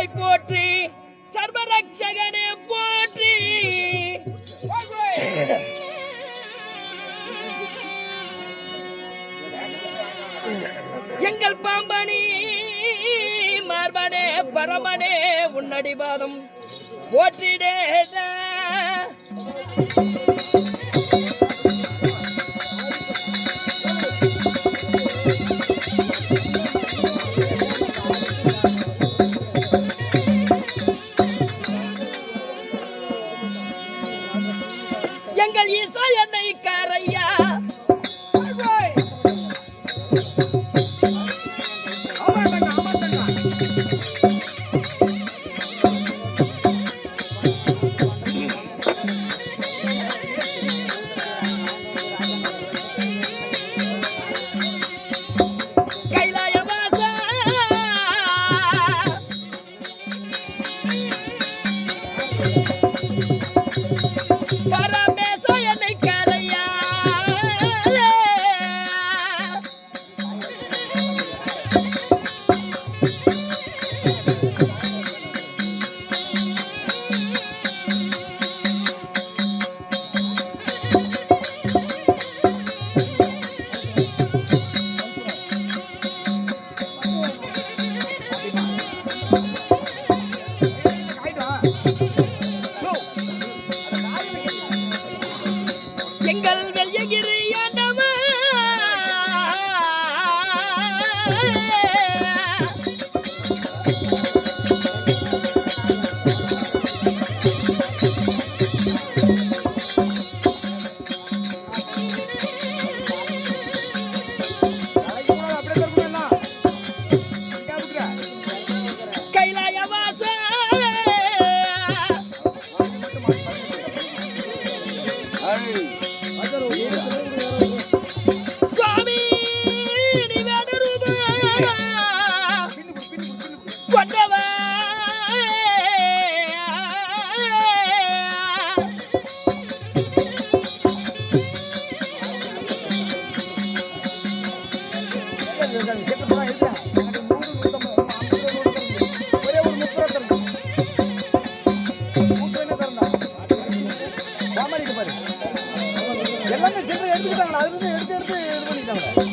தாய் போற்றி சர்வரக்ஷகனே போற்றி. எங்கள் பாம்பனி மார்பனே பரமனே உன்னடிபாதம் போற்றிடேதா கைலாயவாசா! பரமேச எங்கள் வெள்ளைகிரி எல்லாமே சில்லறை எடுத்துக்கிட்டாங்களா? அதுல இருந்து எடுத்து எடுத்து இது பண்ணிட்டாங்களா?